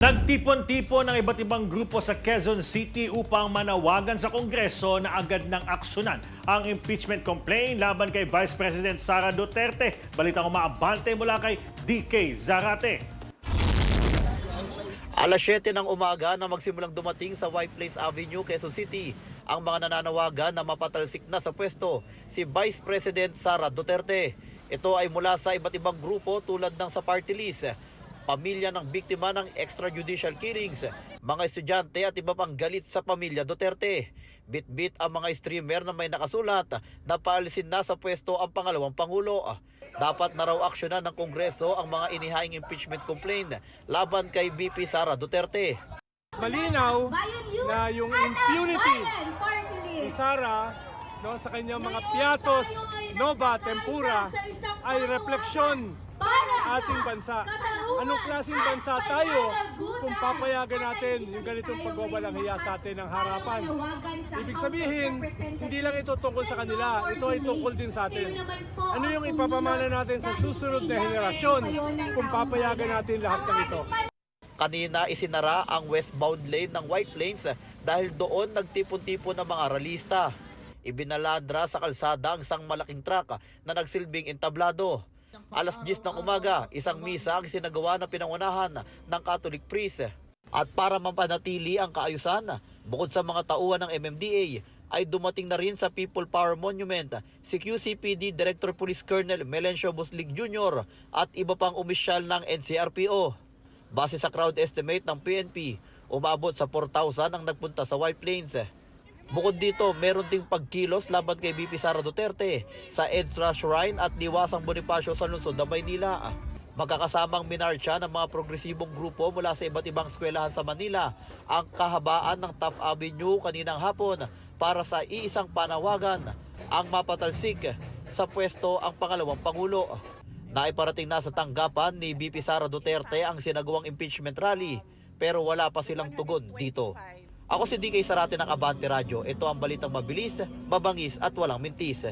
Nagtipon-tipon ng iba't ibang grupo sa Quezon City upang manawagan sa Kongreso na agad ng aksyonan ang impeachment complaint laban kay Vice President Sara Duterte. Balitang umaabante mula kay DK Zarate. Alas 7 ng umaga na magsimulang dumating sa White Place Avenue, Quezon City, ang mga nananawagan na mapatalsik na sa pwesto si Vice President Sara Duterte. Ito ay mula sa iba't ibang grupo tulad ng sa party list, pamilya ng biktima ng extrajudicial killings, mga estudyante at iba pang galit sa pamilya Duterte. Bit-bit ang mga streamer na may nakasulat na paalisin na sa pwesto ang pangalawang pangulo. Dapat na raw aksyonan ng Kongreso ang mga inihaing impeachment complaint laban kay BP Sara Duterte. malinaw na yung impunity ni Sara no, sa kanyang mga piatos, nova, tempura ay refleksyon ating bansa. Anong klaseng bansa tayo kung papayagan natin yung ganitong pagbabalang hiya sa atin ng harapan? Ibig sabihin, hindi lang ito tungkol sa kanila, ito ay tungkol din sa atin. Ano yung ipapamana natin sa susunod na henerasyon kung papayagan natin lahat ng ito? Kanina isinara ang westbound lane ng White Plains dahil doon nagtipon-tipon ng mga ralista. Ibinaladra sa kalsada ang isang malaking truck na nagsilbing entablado. Alas 10 ng umaga, isang misa ang sinagawa na pinangunahan ng Catholic priest. At para mapanatili ang kaayusan, bukod sa mga tauhan ng MMDA, ay dumating na rin sa People Power Monument si QCPD Director Police Colonel Melencio Buslig Jr. at iba pang opisyal ng NCRPO. Base sa crowd estimate ng PNP, umabot sa 4,000 ang nagpunta sa White Plains. Bukod dito, meron ding pagkilos laban kay BP Sara Duterte sa EDSA Shrine at Liwasang Bonifacio sa lungsod ng Maynila. Magkakasamang minarcha ng mga progresibong grupo mula sa iba't ibang eskwelahan sa Manila ang kahabaan ng Taft Avenue kaninang hapon para sa iisang panawagan ang mapatalsik sa pwesto ang pangalawang Pangulo. Naiparating na sa tanggapan ni BP Sara Duterte ang sinagawang impeachment rally pero wala pa silang tugon dito. Ako si DK Sarate ng Abante Radio. Ito ang balitang mabilis, mabangis at walang mintis.